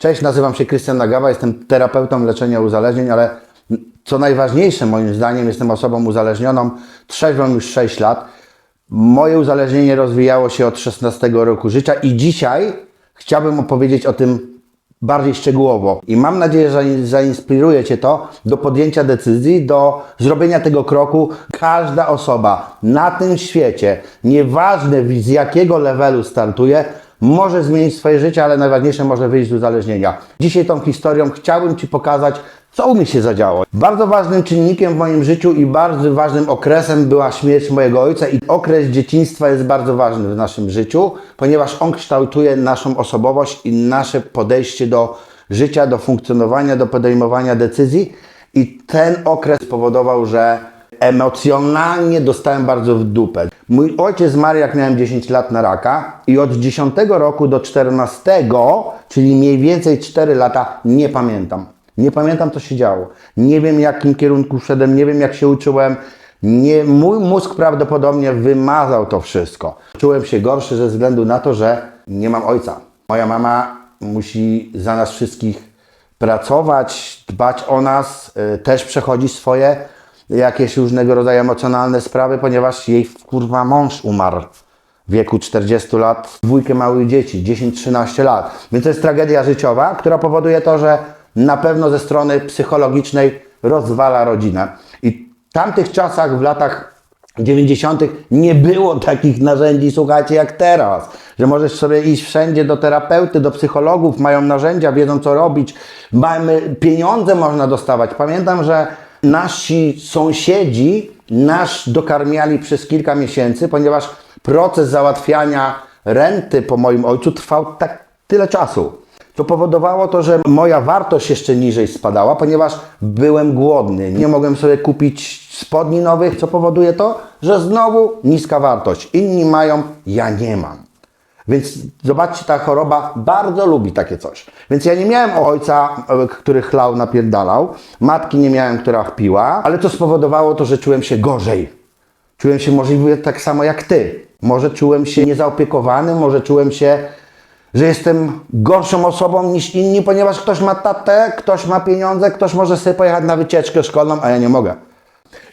Cześć, nazywam się Krystian Nagawa, jestem terapeutą leczenia uzależnień, ale co najważniejsze moim zdaniem, jestem osobą uzależnioną, trzeźwą już 6 lat. Moje uzależnienie rozwijało się od 16 roku życia i dzisiaj chciałbym opowiedzieć o tym bardziej szczegółowo. I mam nadzieję, że zainspiruje Cię to do podjęcia decyzji, do zrobienia tego kroku. Każda osoba na tym świecie, nieważne z jakiego levelu startuje, może zmienić swoje życie, ale najważniejsze może wyjść z uzależnienia. Dzisiaj tą historią chciałbym Ci pokazać, co u mnie się zadziało. Bardzo ważnym czynnikiem w moim życiu i bardzo ważnym okresem była śmierć mojego ojca i okres dzieciństwa jest bardzo ważny w naszym życiu, ponieważ on kształtuje naszą osobowość i nasze podejście do życia, do funkcjonowania, do podejmowania decyzji i ten okres spowodował, że emocjonalnie dostałem bardzo w dupę. Mój ojciec zmarł jak miałem 10 lat na raka i od 10 roku do 14, czyli mniej więcej 4 lata, nie pamiętam. Nie pamiętam, co się działo. Nie wiem, jakim kierunku szedłem, nie wiem, jak się uczyłem. Nie, mój mózg prawdopodobnie wymazał to wszystko. Czułem się gorszy ze względu na to, że nie mam ojca. Moja mama musi za nas wszystkich pracować, dbać o nas, y, też przechodzi swoje jakieś różnego rodzaju emocjonalne sprawy, ponieważ jej kurwa mąż umarł w wieku 40 lat, dwójkę małych dzieci, 10-13 lat. Więc to jest tragedia życiowa, która powoduje to, że na pewno ze strony psychologicznej rozwala rodzinę. I w tamtych czasach, w latach 90. nie było takich narzędzi, słuchajcie, jak teraz, że możesz sobie iść wszędzie do terapeuty, do psychologów, mają narzędzia, wiedzą co robić, mamy pieniądze można dostawać. Pamiętam, że nasi sąsiedzi nas dokarmiali przez kilka miesięcy, ponieważ proces załatwiania renty po moim ojcu trwał tak tyle czasu. To powodowało to, że moja wartość jeszcze niżej spadała, ponieważ byłem głodny. Nie mogłem sobie kupić spodni nowych, co powoduje to, że znowu niska wartość. Inni mają, ja nie mam. Więc zobaczcie, ta choroba bardzo lubi takie coś. Więc ja nie miałem ojca, e, który chlał, napierdalał. Matki nie miałem, która piła, ale to spowodowało to, że czułem się gorzej. Czułem się możliwie tak samo jak ty. Może czułem się niezaopiekowany, może czułem się, że jestem gorszą osobą niż inni, ponieważ ktoś ma tatę, ktoś ma pieniądze, ktoś może sobie pojechać na wycieczkę szkolną, a ja nie mogę.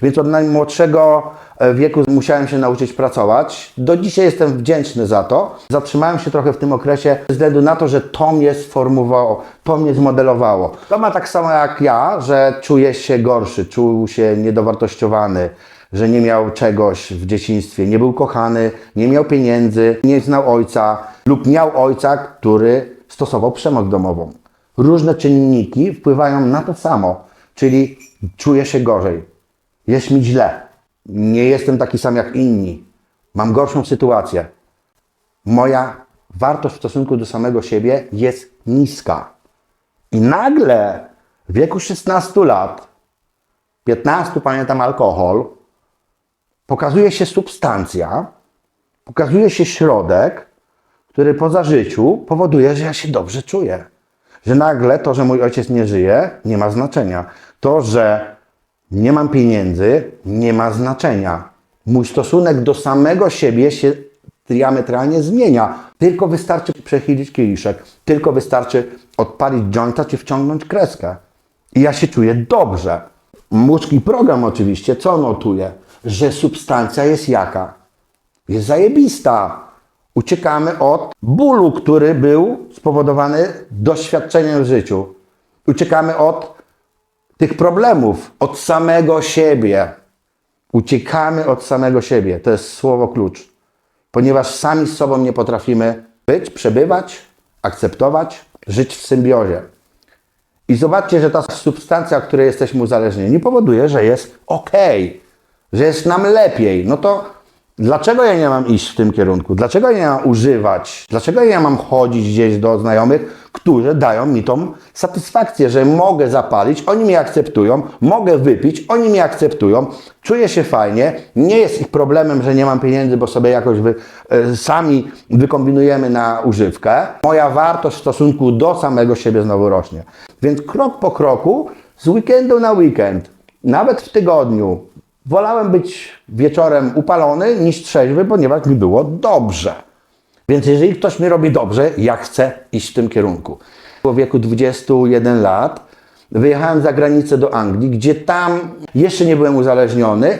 Więc od najmłodszego e, wieku musiałem się nauczyć pracować. Do dzisiaj jestem wdzięczny za to. Zatrzymałem się trochę w tym okresie ze względu na to, że to mnie sformułowało, to mnie zmodelowało. To ma tak samo jak ja, że czuje się gorszy, czuł się niedowartościowany, że nie miał czegoś w dzieciństwie, nie był kochany, nie miał pieniędzy, nie znał ojca lub miał ojca, który stosował przemoc domową. Różne czynniki wpływają na to samo, czyli czuję się gorzej jest mi źle. Nie jestem taki sam jak inni. Mam gorszą sytuację. Moja wartość w stosunku do samego siebie jest niska. I nagle w wieku 16 lat, 15 pamiętam alkohol, pokazuje się substancja, pokazuje się środek, który po zażyciu powoduje, że ja się dobrze czuję. Że nagle to, że mój ojciec nie żyje, nie ma znaczenia. To, że nie mam pieniędzy, nie ma znaczenia. Mój stosunek do samego siebie się diametralnie zmienia. Tylko wystarczy przechylić kieliszek, tylko wystarczy odpalić jointa czy wciągnąć kreskę. I ja się czuję dobrze. Mózg program oczywiście, co notuje? Że substancja jest jaka? Jest zajebista. Uciekamy od bólu, który był spowodowany doświadczeniem w życiu. Uciekamy od tych problemów od samego siebie. Uciekamy od samego siebie. To jest słowo klucz. Ponieważ sami z sobą nie potrafimy być, przebywać, akceptować, żyć w symbiozie. I zobaczcie, że ta substancja, której jesteśmy uzależnieni, powoduje, że jest ok, że jest nam lepiej. No to Dlaczego ja nie mam iść w tym kierunku? Dlaczego ja nie mam używać? Dlaczego ja mam chodzić gdzieś do znajomych, którzy dają mi tą satysfakcję, że mogę zapalić, oni mnie akceptują, mogę wypić, oni mnie akceptują, czuję się fajnie, nie jest ich problemem, że nie mam pieniędzy, bo sobie jakoś wy, y, sami wykombinujemy na używkę. Moja wartość w stosunku do samego siebie znowu rośnie. Więc krok po kroku, z weekendu na weekend, nawet w tygodniu, Wolałem być wieczorem upalony niż trzeźwy, ponieważ mi było dobrze. Więc jeżeli ktoś mi robi dobrze, ja chcę iść w tym kierunku. w wieku 21 lat. Wyjechałem za granicę do Anglii, gdzie tam jeszcze nie byłem uzależniony.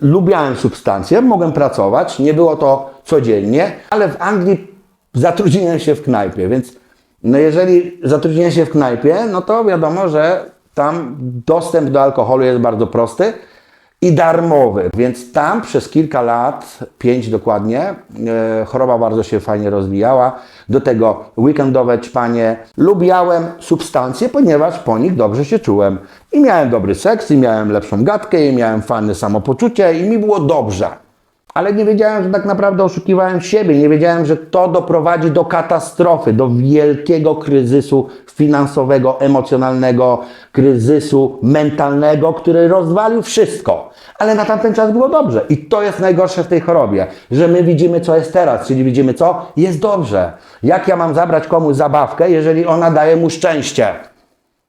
Lubiałem substancje, mogłem pracować, nie było to codziennie, ale w Anglii zatrudniłem się w knajpie, więc no jeżeli zatrudniłem się w knajpie, no to wiadomo, że tam dostęp do alkoholu jest bardzo prosty i darmowy, więc tam przez kilka lat, pięć dokładnie, e, choroba bardzo się fajnie rozwijała. Do tego weekendowe ćpanie. Lubiałem substancje, ponieważ po nich dobrze się czułem. I miałem dobry seks, i miałem lepszą gadkę, i miałem fajne samopoczucie, i mi było dobrze. Ale nie wiedziałem, że tak naprawdę oszukiwałem siebie. Nie wiedziałem, że to doprowadzi do katastrofy, do wielkiego kryzysu finansowego, emocjonalnego, kryzysu mentalnego, który rozwalił wszystko. Ale na tamten czas było dobrze. I to jest najgorsze w tej chorobie, że my widzimy, co jest teraz, czyli widzimy, co jest dobrze. Jak ja mam zabrać komuś zabawkę, jeżeli ona daje mu szczęście?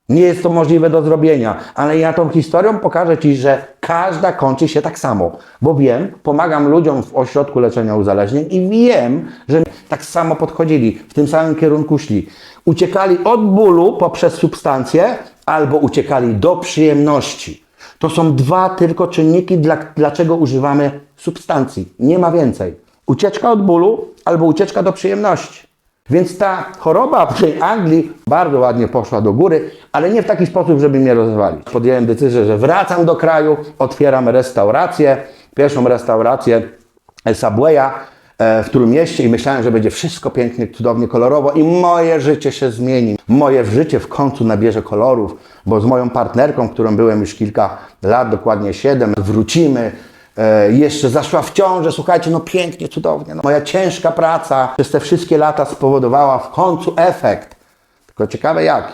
Nie jest to możliwe do zrobienia, ale ja tą historią pokażę Ci, że każda kończy się tak samo, bo wiem, pomagam ludziom w ośrodku leczenia uzależnień i wiem, że tak samo podchodzili, w tym samym kierunku szli. Uciekali od bólu poprzez substancje albo uciekali do przyjemności. To są dwa tylko czynniki, dla, dlaczego używamy substancji. Nie ma więcej. Ucieczka od bólu albo ucieczka do przyjemności. Więc ta choroba w tej Anglii bardzo ładnie poszła do góry, ale nie w taki sposób, żeby mnie rozwalić. Podjąłem decyzję, że wracam do kraju, otwieram restaurację, pierwszą restaurację Subwaya e, w którym mieście i myślałem, że będzie wszystko pięknie, cudownie, kolorowo i moje życie się zmieni. Moje życie w końcu nabierze kolorów, bo z moją partnerką, którą byłem już kilka lat, dokładnie siedem, wrócimy E, jeszcze zaszła w ciążę, słuchajcie, no pięknie, cudownie. No, moja ciężka praca przez te wszystkie lata spowodowała w końcu efekt. Tylko ciekawe jaki.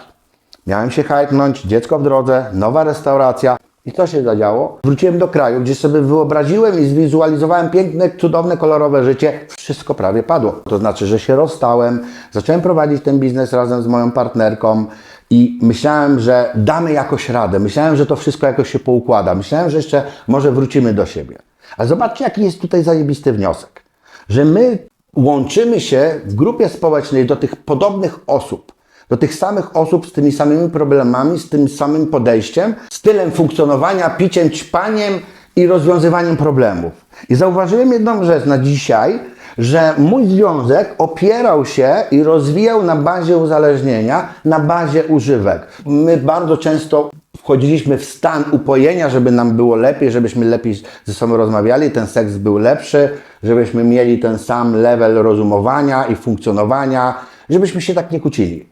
Miałem się hajtnąć, dziecko w drodze, nowa restauracja. I co się zadziało? Wróciłem do kraju, gdzie sobie wyobraziłem i zwizualizowałem piękne, cudowne, kolorowe życie. Wszystko prawie padło. To znaczy, że się rozstałem, zacząłem prowadzić ten biznes razem z moją partnerką i myślałem, że damy jakoś radę. Myślałem, że to wszystko jakoś się poukłada. Myślałem, że jeszcze może wrócimy do siebie. Ale zobaczcie, jaki jest tutaj zajebisty wniosek. Że my łączymy się w grupie społecznej do tych podobnych osób, do tych samych osób z tymi samymi problemami, z tym samym podejściem, stylem funkcjonowania, piciem, ćpaniem i rozwiązywaniem problemów. I zauważyłem jedną rzecz na dzisiaj, że mój związek opierał się i rozwijał na bazie uzależnienia, na bazie używek. My bardzo często wchodziliśmy w stan upojenia, żeby nam było lepiej, żebyśmy lepiej ze sobą rozmawiali, ten seks był lepszy, żebyśmy mieli ten sam level rozumowania i funkcjonowania, żebyśmy się tak nie kłócili.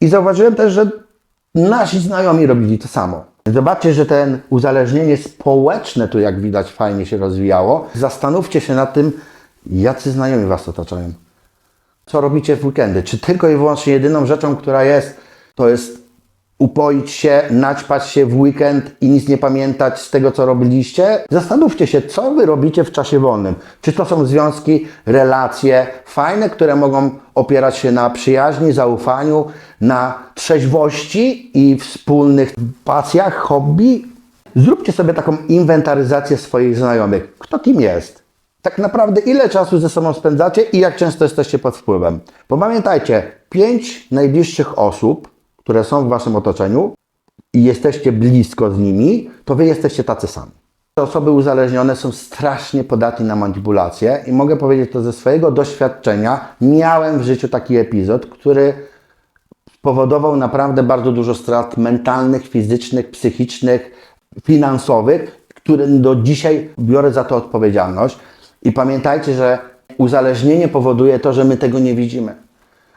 I zauważyłem też, że nasi znajomi robili to samo. Zobaczcie, że ten uzależnienie społeczne tu, jak widać, fajnie się rozwijało. Zastanówcie się nad tym, jacy znajomi Was otaczają. Co robicie w weekendy? Czy tylko i wyłącznie jedyną rzeczą, która jest, to jest upoić się, naćpać się w weekend i nic nie pamiętać z tego, co robiliście? Zastanówcie się, co Wy robicie w czasie wolnym. Czy to są związki, relacje fajne, które mogą opierać się na przyjaźni, zaufaniu, na trzeźwości i wspólnych pasjach, hobby? Zróbcie sobie taką inwentaryzację swoich znajomych. Kto kim jest? Tak naprawdę ile czasu ze sobą spędzacie i jak często jesteście pod wpływem. Bo pamiętajcie, pięć najbliższych osób, które są w waszym otoczeniu i jesteście blisko z nimi, to wy jesteście tacy sami. Te osoby uzależnione są strasznie podatne na manipulacje i mogę powiedzieć to ze swojego doświadczenia. Miałem w życiu taki epizod, który spowodował naprawdę bardzo dużo strat mentalnych, fizycznych, psychicznych, finansowych, które do dzisiaj biorę za to odpowiedzialność. I pamiętajcie, że uzależnienie powoduje to, że my tego nie widzimy.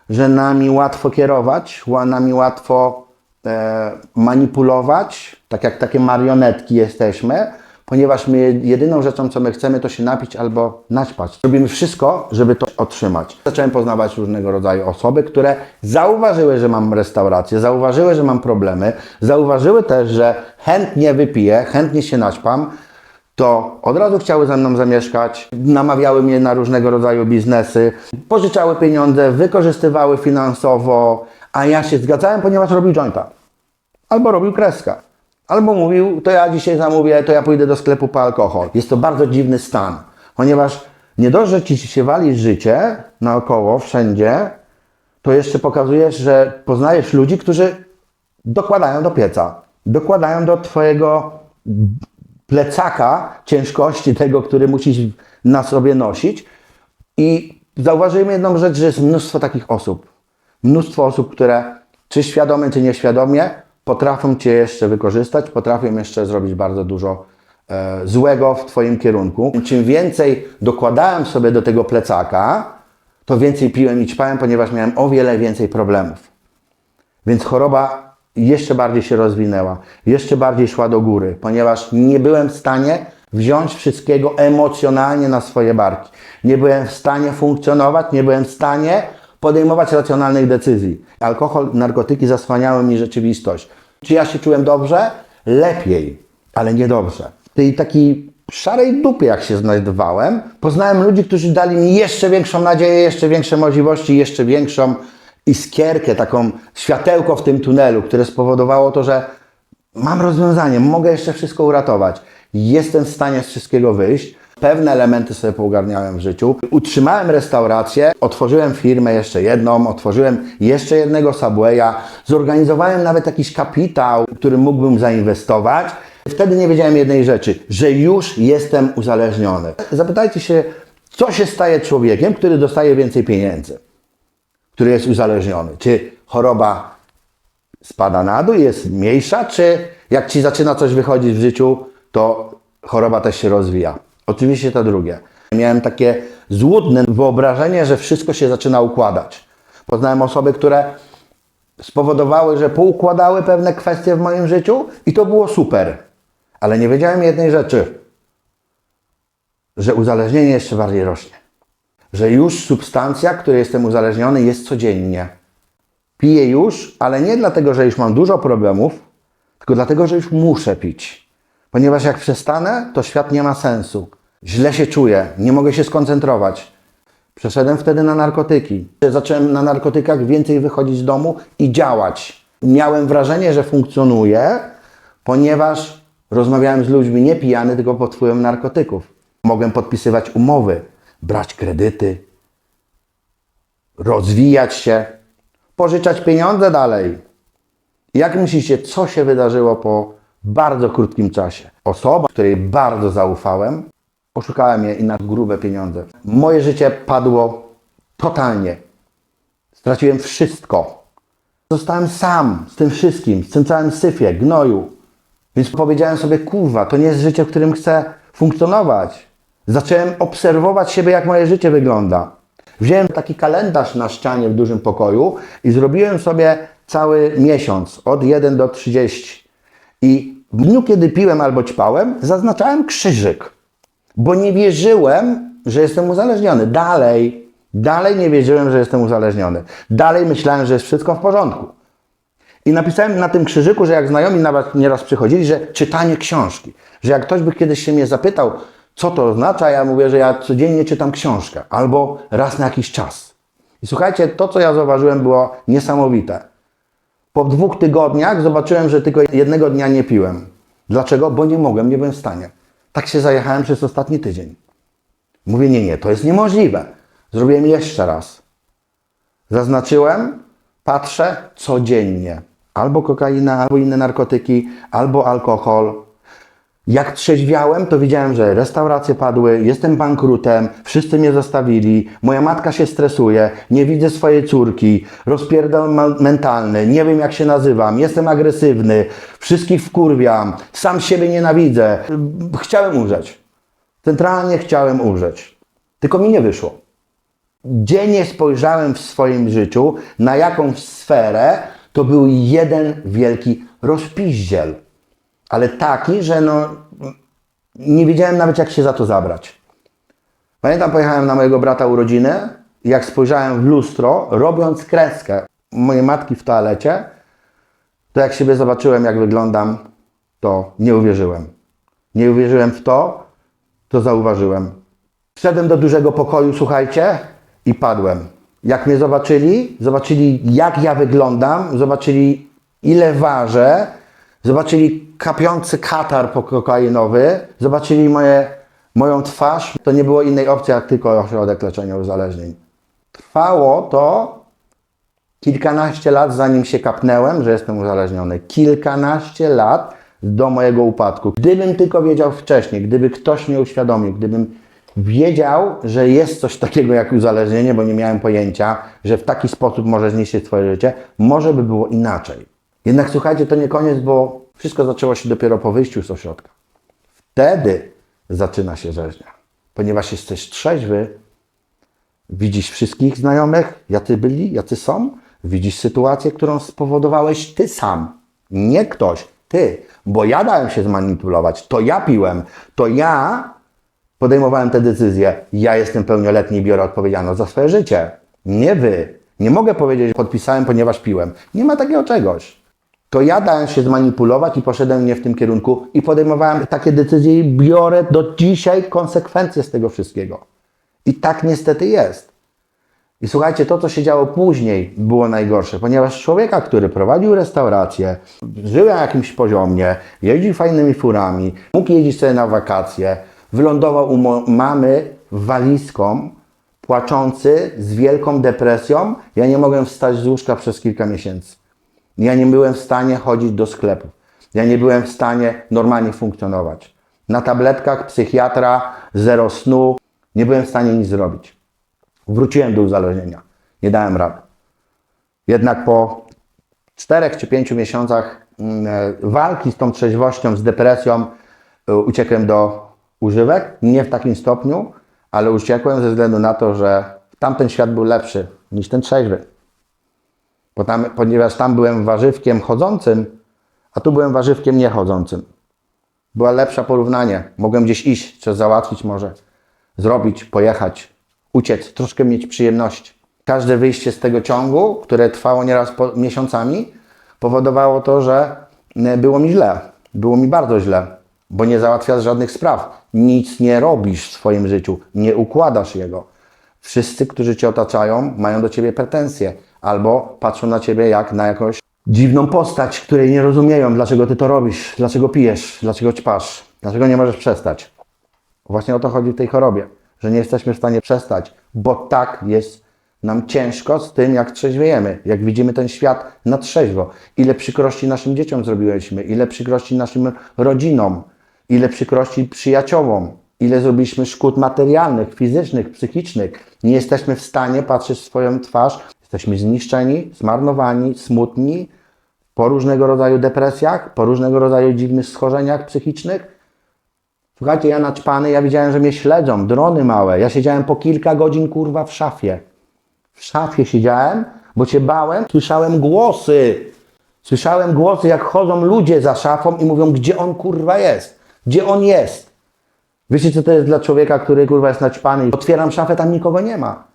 Że nami łatwo kierować, nami łatwo e, manipulować, tak jak takie marionetki jesteśmy, ponieważ my jedyną rzeczą, co my chcemy, to się napić albo naćpać. Robimy wszystko, żeby to otrzymać. Zacząłem poznawać różnego rodzaju osoby, które zauważyły, że mam restaurację, zauważyły, że mam problemy, zauważyły też, że chętnie wypiję, chętnie się naćpam, to od razu chciały ze mną zamieszkać, namawiały mnie na różnego rodzaju biznesy, pożyczały pieniądze, wykorzystywały finansowo, a ja się zgadzałem, ponieważ robił jointa. Albo robił kreska. Albo mówił, to ja dzisiaj zamówię, to ja pójdę do sklepu po alkohol. Jest to bardzo dziwny stan, ponieważ nie dość, że ci się wali życie naokoło, wszędzie, to jeszcze pokazujesz, że poznajesz ludzi, którzy dokładają do pieca, dokładają do Twojego plecaka ciężkości tego, który musisz na sobie nosić. I zauważyłem jedną rzecz, że jest mnóstwo takich osób. Mnóstwo osób, które czy świadomie, czy nieświadomie potrafią Cię jeszcze wykorzystać, potrafią jeszcze zrobić bardzo dużo e, złego w Twoim kierunku. Czym więcej dokładałem sobie do tego plecaka, to więcej piłem i ćpałem, ponieważ miałem o wiele więcej problemów. Więc choroba jeszcze bardziej się rozwinęła, jeszcze bardziej szła do góry, ponieważ nie byłem w stanie wziąć wszystkiego emocjonalnie na swoje barki. Nie byłem w stanie funkcjonować, nie byłem w stanie podejmować racjonalnych decyzji. Alkohol, narkotyki zasłaniały mi rzeczywistość. Czy ja się czułem dobrze? Lepiej, ale niedobrze. W tej takiej szarej dupie, jak się znajdowałem, poznałem ludzi, którzy dali mi jeszcze większą nadzieję, jeszcze większe możliwości, jeszcze większą iskierkę, taką światełko w tym tunelu, które spowodowało to, że mam rozwiązanie, mogę jeszcze wszystko uratować. Jestem w stanie z wszystkiego wyjść. Pewne elementy sobie pougarniałem w życiu. Utrzymałem restaurację, otworzyłem firmę jeszcze jedną, otworzyłem jeszcze jednego Subwaya, zorganizowałem nawet jakiś kapitał, który mógłbym zainwestować. Wtedy nie wiedziałem jednej rzeczy, że już jestem uzależniony. Zapytajcie się, co się staje człowiekiem, który dostaje więcej pieniędzy, który jest uzależniony. Czy choroba spada na dół, jest mniejsza, czy jak ci zaczyna coś wychodzić w życiu, to choroba też się rozwija. Oczywiście to drugie. Miałem takie złudne wyobrażenie, że wszystko się zaczyna układać. Poznałem osoby, które spowodowały, że poukładały pewne kwestie w moim życiu i to było super. Ale nie wiedziałem jednej rzeczy, że uzależnienie jeszcze bardziej rośnie. Że już substancja, której jestem uzależniony, jest codziennie. Piję już, ale nie dlatego, że już mam dużo problemów, tylko dlatego, że już muszę pić. Ponieważ jak przestanę, to świat nie ma sensu. Źle się czuję, nie mogę się skoncentrować. Przeszedłem wtedy na narkotyki. Zacząłem na narkotykach więcej wychodzić z domu i działać. Miałem wrażenie, że funkcjonuję, ponieważ rozmawiałem z ludźmi nie pijany, tylko pod wpływem narkotyków. Mogłem podpisywać umowy, brać kredyty, rozwijać się, pożyczać pieniądze dalej. Jak myślicie, co się wydarzyło po bardzo krótkim czasie? Osoba, której bardzo zaufałem, oszukałem je i na grube pieniądze. Moje życie padło totalnie. Straciłem wszystko. Zostałem sam z tym wszystkim, z tym całym syfie, gnoju. Więc powiedziałem sobie, kurwa, to nie jest życie, w którym chcę funkcjonować. Zacząłem obserwować siebie, jak moje życie wygląda. Wziąłem taki kalendarz na ścianie w dużym pokoju i zrobiłem sobie cały miesiąc, od 1 do 30. I w dniu, kiedy piłem albo ćpałem, zaznaczałem krzyżyk, bo nie wierzyłem, że jestem uzależniony. Dalej, dalej nie wierzyłem, że jestem uzależniony. Dalej myślałem, że jest wszystko w porządku. I napisałem na tym krzyżyku, że jak znajomi nawet nieraz przychodzili, że czytanie książki. Że jak ktoś by kiedyś się mnie zapytał, co to oznacza, ja mówię, że ja codziennie czytam książkę albo raz na jakiś czas. I słuchajcie, to co ja zauważyłem było niesamowite. Po dwóch tygodniach zobaczyłem, że tylko jednego dnia nie piłem. Dlaczego? Bo nie mogłem, nie byłem w stanie. Tak się zajechałem przez ostatni tydzień. Mówię, nie, nie, to jest niemożliwe. Zrobiłem jeszcze raz. Zaznaczyłem, patrzę codziennie. Albo kokaina, albo inne narkotyki, albo alkohol. Jak trzeźwiałem, to widziałem, że restauracje padły, jestem bankrutem, wszyscy mnie zostawili, moja matka się stresuje, nie widzę swojej córki, rozpierdol ma- mentalny, nie wiem jak się nazywam, jestem agresywny, wszystkich wkurwiam, sam siebie nienawidzę. Chciałem umrzeć. Centralnie chciałem umrzeć. Tylko mi nie wyszło. Gdzie nie spojrzałem w swoim życiu, na jakąś sferę, to był jeden wielki rozpiździel. Ale taki, że no, nie wiedziałem nawet jak się za to zabrać. Pamiętam, pojechałem na mojego brata urodziny jak spojrzałem w lustro, robiąc kreskę mojej matki w toalecie, to jak siebie zobaczyłem, jak wyglądam, to nie uwierzyłem. Nie uwierzyłem w to, to zauważyłem. Wszedłem do dużego pokoju, słuchajcie, i padłem. Jak mnie zobaczyli, zobaczyli jak ja wyglądam, zobaczyli ile ważę, zobaczyli kapiący katar pokokainowy, zobaczyli moje, moją twarz. To nie było innej opcji, jak tylko ośrodek leczenia uzależnień. Trwało to Kilkanaście lat zanim się kapnęłem, że jestem uzależniony. Kilkanaście lat do mojego upadku. Gdybym tylko wiedział wcześniej, gdyby ktoś mnie uświadomił, gdybym wiedział, że jest coś takiego jak uzależnienie, bo nie miałem pojęcia, że w taki sposób może zniszczyć swoje życie, może by było inaczej. Jednak słuchajcie, to nie koniec, bo wszystko zaczęło się dopiero po wyjściu z ośrodka. Wtedy zaczyna się rzeźnia. Ponieważ jesteś trzeźwy, widzisz wszystkich znajomych, jacy byli, jacy są, widzisz sytuację, którą spowodowałeś ty sam, nie ktoś, ty, bo ja dałem się zmanipulować, to ja piłem, to ja podejmowałem te decyzje, ja jestem pełnioletni i biorę odpowiedzialność za swoje życie, nie wy. Nie mogę powiedzieć, podpisałem, ponieważ piłem. Nie ma takiego czegoś to ja dałem się zmanipulować i poszedłem nie w tym kierunku i podejmowałem takie decyzje i biorę do dzisiaj konsekwencje z tego wszystkiego. I tak niestety jest. I słuchajcie, to co się działo później było najgorsze, ponieważ człowieka, który prowadził restaurację, żył na jakimś poziomie, jeździł fajnymi furami, mógł jeździć sobie na wakacje, wylądował u mamy walizką, płaczący, z wielką depresją, ja nie mogłem wstać z łóżka przez kilka miesięcy. Ja nie byłem w stanie chodzić do sklepu. Ja nie byłem w stanie normalnie funkcjonować. Na tabletkach psychiatra, zero snu, nie byłem w stanie nic zrobić. Wróciłem do uzależnienia. Nie dałem rady. Jednak po czterech czy pięciu miesiącach mm, e, walki z tą trzeźwością, z depresją, e, uciekłem do używek. Nie w takim stopniu, ale uciekłem ze względu na to, że tamten świat był lepszy niż ten trzeźwy. Bo tam, ponieważ tam byłem warzywkiem chodzącym, a tu byłem warzywkiem niechodzącym. Była lepsza porównanie. Mogłem gdzieś iść, coś załatwić może, zrobić, pojechać, uciec, troszkę mieć przyjemności. Każde wyjście z tego ciągu, które trwało nieraz po, miesiącami, powodowało to, że e, było mi źle. Było mi bardzo źle, bo nie załatwiasz żadnych spraw. Nic nie robisz w swoim życiu, nie układasz jego. Wszyscy, którzy cię otaczają, mają do ciebie pretensje albo patrzą na ciebie jak na jakąś dziwną postać, której nie rozumieją, dlaczego ty to robisz, dlaczego pijesz, dlaczego ćpasz, dlaczego nie możesz przestać. Właśnie o to chodzi w tej chorobie, że nie jesteśmy w stanie przestać, bo tak jest nam ciężko z tym, jak trzeźwiejemy, jak widzimy ten świat na trzeźwo. Ile przykrości naszym dzieciom zrobiliśmy, ile przykrości naszym rodzinom, ile przykrości przyjaciołom, ile zrobiliśmy szkód materialnych, fizycznych, psychicznych. Nie jesteśmy w stanie patrzeć w swoją twarz. Jesteśmy zniszczeni, zmarnowani, smutni, po różnego rodzaju depresjach, po różnego rodzaju dziwnych schorzeniach psychicznych. Słuchajcie, ja naćpany, ja widziałem, że mnie śledzą, drony małe. Ja siedziałem po kilka godzin, kurwa, w szafie. W szafie siedziałem, bo się bałem. Słyszałem głosy. Słyszałem głosy, jak chodzą ludzie za szafą i mówią, gdzie on, kurwa, jest. Gdzie on jest. Wiecie, co to jest dla człowieka, który, kurwa, jest naćpany? Otwieram szafę, tam nikogo nie ma.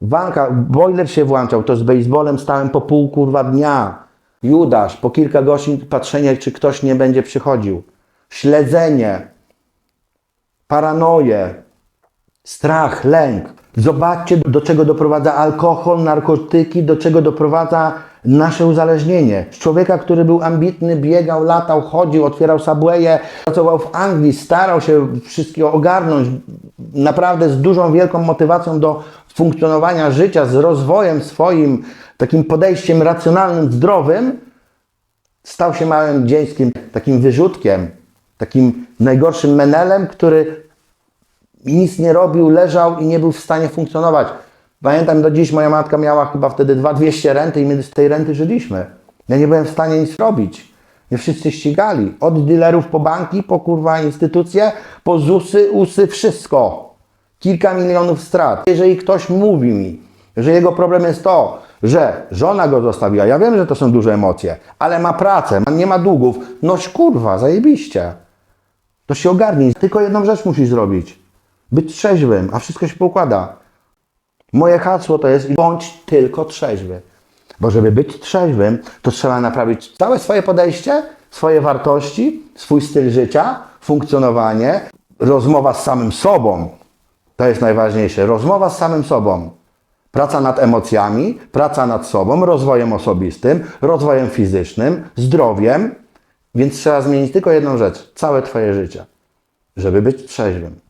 Walka, boiler się włączał, to z baseballem stałem po pół, kurwa, dnia. Judasz, po kilka godzin patrzenie, czy ktoś nie będzie przychodził. Śledzenie, paranoję, strach, lęk. Zobaczcie, do czego doprowadza alkohol, narkotyki, do czego doprowadza nasze uzależnienie. Z człowieka, który był ambitny, biegał, latał, chodził, otwierał subwaye, pracował w Anglii, starał się wszystkiego ogarnąć, naprawdę z dużą, wielką motywacją do funkcjonowania życia, z rozwojem swoim, takim podejściem racjonalnym, zdrowym, stał się małym dzieckiem, takim wyrzutkiem, takim najgorszym menelem, który nic nie robił, leżał i nie był w stanie funkcjonować. Pamiętam do dziś, moja matka miała chyba wtedy 2200 renty i my z tej renty żyliśmy. Ja nie byłem w stanie nic robić. Nie wszyscy ścigali. Od dealerów po banki, po kurwa instytucje, po ZUSy, USy, wszystko. Kilka milionów strat. Jeżeli ktoś mówi mi, że jego problem jest to, że żona go zostawiła, ja wiem, że to są duże emocje, ale ma pracę, nie ma długów, noś kurwa, zajebiście. To się ogarnij. Tylko jedną rzecz musisz zrobić. Być trzeźwym, a wszystko się poukłada. Moje hasło to jest bądź tylko trzeźwy. Bo żeby być trzeźwym, to trzeba naprawić całe swoje podejście, swoje wartości, swój styl życia, funkcjonowanie, rozmowa z samym sobą. To jest najważniejsze. Rozmowa z samym sobą. Praca nad emocjami, praca nad sobą, rozwojem osobistym, rozwojem fizycznym, zdrowiem. Więc trzeba zmienić tylko jedną rzecz. Całe Twoje życie. Żeby być trzeźwym.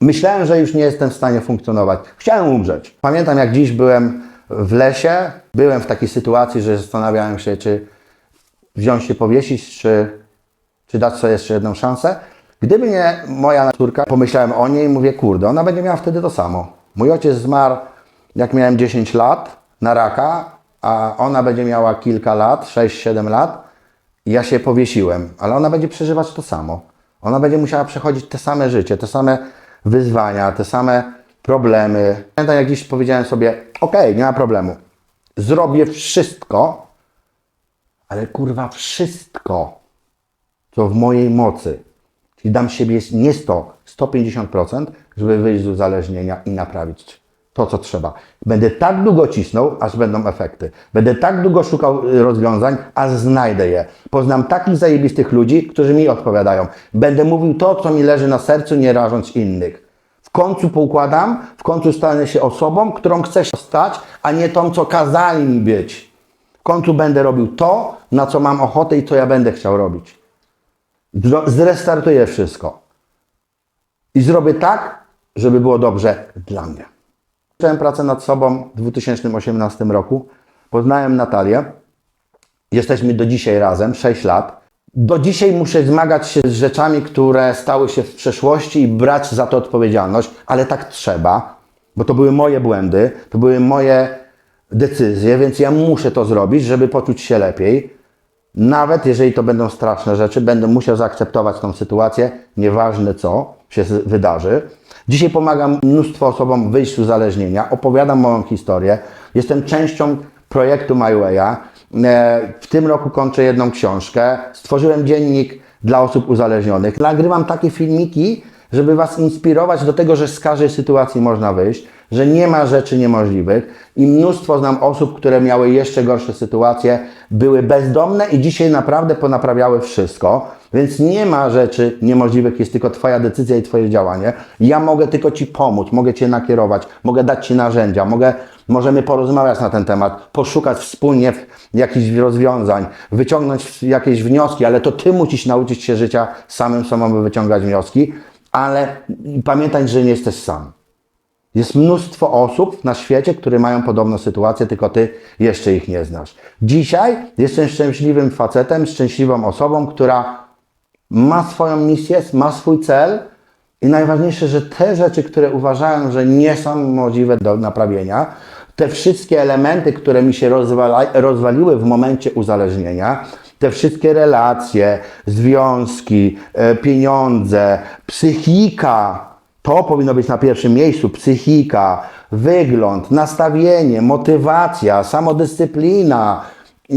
Myślałem, że już nie jestem w stanie funkcjonować. Chciałem umrzeć. Pamiętam, jak dziś byłem w lesie. Byłem w takiej sytuacji, że zastanawiałem się, czy wziąć się powiesić, czy, czy dać sobie jeszcze jedną szansę. Gdyby nie moja córka, pomyślałem o niej i mówię, kurde, ona będzie miała wtedy to samo. Mój ojciec zmarł, jak miałem 10 lat, na raka, a ona będzie miała kilka lat, 6-7 lat. I ja się powiesiłem, ale ona będzie przeżywać to samo. Ona będzie musiała przechodzić te same życie, te same wyzwania, te same problemy. Pamiętam, jak dziś powiedziałem sobie, okej, nie ma problemu. Zrobię wszystko, ale kurwa wszystko, co w mojej mocy. Czyli dam siebie nie 100, 150%, żeby wyjść z uzależnienia i naprawić to, co trzeba. Będę tak długo cisnął, aż będą efekty. Będę tak długo szukał y, rozwiązań, aż znajdę je. Poznam takich zajebistych ludzi, którzy mi odpowiadają. Będę mówił to, co mi leży na sercu, nie rażąc innych. W końcu poukładam, w końcu stanę się osobą, którą chcę się stać, a nie tą, co kazali mi być. W końcu będę robił to, na co mam ochotę i co ja będę chciał robić. Zrestartuję wszystko. I zrobię tak, żeby było dobrze dla mnie. Zacząłem pracę nad sobą w 2018 roku. Poznałem Natalię. Jesteśmy do dzisiaj razem, 6 lat. Do dzisiaj muszę zmagać się z rzeczami, które stały się w przeszłości i brać za to odpowiedzialność, ale tak trzeba, bo to były moje błędy, to były moje decyzje, więc ja muszę to zrobić, żeby poczuć się lepiej. Nawet jeżeli to będą straszne rzeczy, będę musiał zaakceptować tą sytuację, nieważne co się wydarzy. Dzisiaj pomagam mnóstwo osobom wyjść z uzależnienia, opowiadam moją historię. Jestem częścią projektu My Way'a. E, W tym roku kończę jedną książkę. Stworzyłem dziennik dla osób uzależnionych. Nagrywam takie filmiki, żeby Was inspirować do tego, że z każdej sytuacji można wyjść, że nie ma rzeczy niemożliwych i mnóstwo znam osób, które miały jeszcze gorsze sytuacje, były bezdomne i dzisiaj naprawdę ponaprawiały wszystko, więc nie ma rzeczy niemożliwych, jest tylko Twoja decyzja i Twoje działanie. Ja mogę tylko Ci pomóc, mogę Cię nakierować, mogę dać Ci narzędzia, mogę, możemy porozmawiać na ten temat, poszukać wspólnie jakichś rozwiązań, wyciągnąć jakieś wnioski, ale to Ty musisz nauczyć się życia samym sobą, wyciągać wnioski, ale pamiętaj, że nie jesteś sam. Jest mnóstwo osób na świecie, które mają podobną sytuację, tylko ty jeszcze ich nie znasz. Dzisiaj jestem szczęśliwym facetem, szczęśliwą osobą, która ma swoją misję, ma swój cel i najważniejsze, że te rzeczy, które uważałem, że nie są możliwe do naprawienia, te wszystkie elementy, które mi się rozwala, rozwaliły w momencie uzależnienia, te wszystkie relacje, związki, e, pieniądze, psychika, to powinno być na pierwszym miejscu. Psychika, wygląd, nastawienie, motywacja, samodyscyplina. E,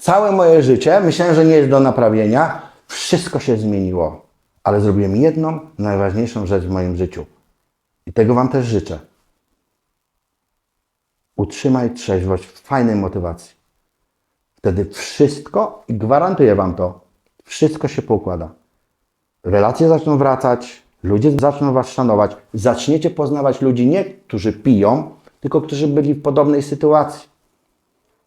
Całe moje życie myślałem, że nie jest do naprawienia. Wszystko się zmieniło, ale zrobiłem jedną najważniejszą rzecz w moim życiu. I tego Wam też życzę. Utrzymaj trzeźwość w fajnej motywacji. Wtedy wszystko, i gwarantuję Wam to, wszystko się poukłada. Relacje zaczną wracać, ludzie zaczną Was szanować, zaczniecie poznawać ludzi nie, którzy piją, tylko którzy byli w podobnej sytuacji,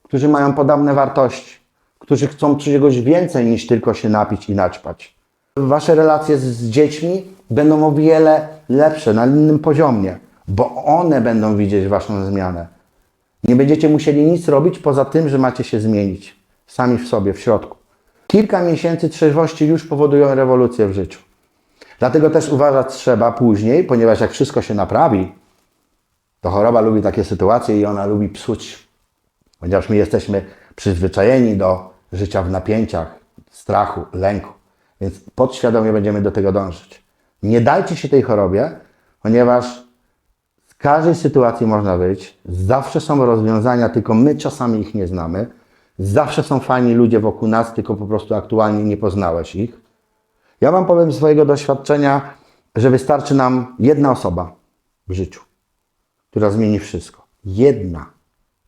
którzy mają podobne wartości, którzy chcą czegoś więcej niż tylko się napić i naćpać. Wasze relacje z, z dziećmi będą o wiele lepsze, na innym poziomie, bo one będą widzieć Waszą zmianę. Nie będziecie musieli nic robić poza tym, że macie się zmienić sami w sobie, w środku. Kilka miesięcy trzeźwości już powodują rewolucję w życiu. Dlatego też uważać trzeba później, ponieważ jak wszystko się naprawi, to choroba lubi takie sytuacje i ona lubi psuć. Ponieważ my jesteśmy przyzwyczajeni do życia w napięciach, strachu, lęku. Więc podświadomie będziemy do tego dążyć. Nie dajcie się tej chorobie, ponieważ z każdej sytuacji można wyjść. Zawsze są rozwiązania, tylko my czasami ich nie znamy. Zawsze są fajni ludzie wokół nas, tylko po prostu aktualnie nie poznałeś ich. Ja Wam powiem swojego doświadczenia, że wystarczy nam jedna osoba w życiu, która zmieni wszystko. Jedna.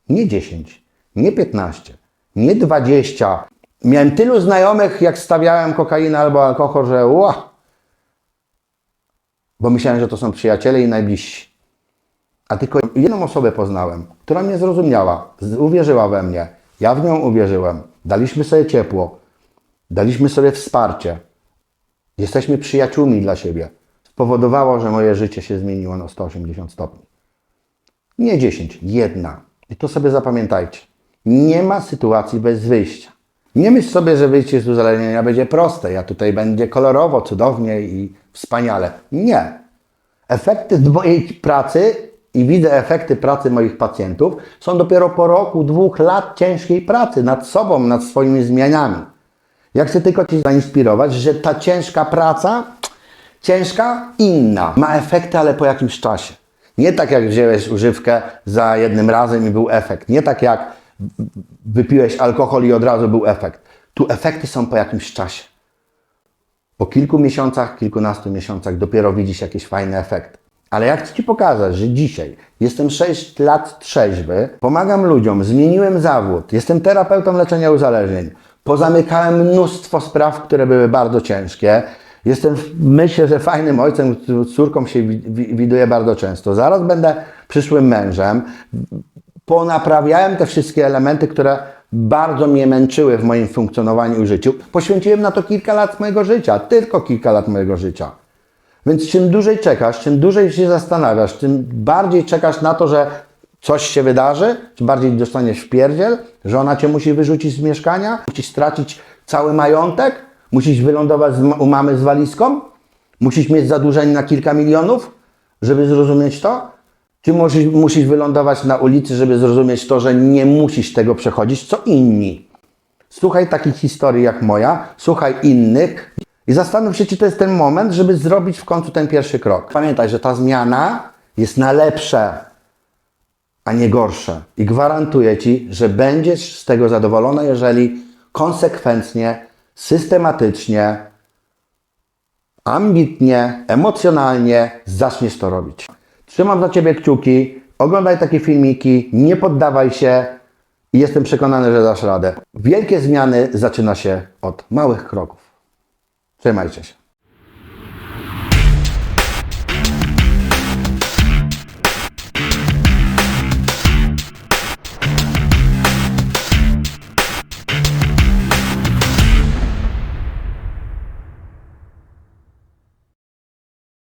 Nie 10, nie 15, nie 20. Miałem tylu znajomych, jak stawiałem kokainę albo alkohol, że ła, bo myślałem, że to są przyjaciele i najbliżsi. A tylko jedną osobę poznałem, która mnie zrozumiała, uwierzyła we mnie. Ja w nią uwierzyłem. Daliśmy sobie ciepło, daliśmy sobie wsparcie. Jesteśmy przyjaciółmi dla siebie. Spowodowało, że moje życie się zmieniło na 180 stopni. Nie 10, jedna. I to sobie zapamiętajcie. Nie ma sytuacji bez wyjścia. Nie myśl sobie, że wyjście z uzależnienia będzie proste. Ja tutaj będzie kolorowo, cudownie i wspaniale. Nie. Efekty mojej pracy i widzę efekty pracy moich pacjentów są dopiero po roku, dwóch lat ciężkiej pracy nad sobą, nad swoimi zmianami. Ja chcę tylko Cię zainspirować, że ta ciężka praca, ciężka, inna, ma efekty, ale po jakimś czasie. Nie tak jak wziąłeś używkę za jednym razem i był efekt. Nie tak jak wypiłeś alkohol i od razu był efekt. Tu efekty są po jakimś czasie. Po kilku miesiącach, kilkunastu miesiącach dopiero widzisz jakiś fajny efekt. Ale ja chcę Ci pokazać, że dzisiaj jestem 6 lat trzeźwy, pomagam ludziom, zmieniłem zawód, jestem terapeutą leczenia uzależnień, pozamykałem mnóstwo spraw, które były bardzo ciężkie. Jestem, myślę, że fajnym ojcem, z córką się wi- wi- widuję bardzo często. Zaraz będę przyszłym mężem. Ponaprawiałem te wszystkie elementy, które bardzo mnie męczyły w moim funkcjonowaniu i życiu. Poświęciłem na to kilka lat mojego życia, tylko kilka lat mojego życia. Więc czym dłużej czekasz, czym dłużej się zastanawiasz, tym bardziej czekasz na to, że coś się wydarzy, tym bardziej dostaniesz w pierdziel, że ona cię musi wyrzucić z mieszkania, musisz stracić cały majątek, musisz wylądować u mamy z walizką, musisz mieć zadłużenie na kilka milionów, żeby zrozumieć to, czy musisz, musisz wylądować na ulicy, żeby zrozumieć to, że nie musisz tego przechodzić, co inni. Słuchaj takich historii jak moja, słuchaj innych i zastanów się, czy to jest ten moment, żeby zrobić w końcu ten pierwszy krok. Pamiętaj, że ta zmiana jest na lepsze, a nie gorsze. I gwarantuję Ci, że będziesz z tego zadowolona, jeżeli konsekwentnie, systematycznie, ambitnie, emocjonalnie zaczniesz to robić. Trzymam za Ciebie kciuki, oglądaj takie filmiki, nie poddawaj się i jestem przekonany, że dasz radę. Wielkie zmiany zaczyna się od małych kroków. Trzymajcie się.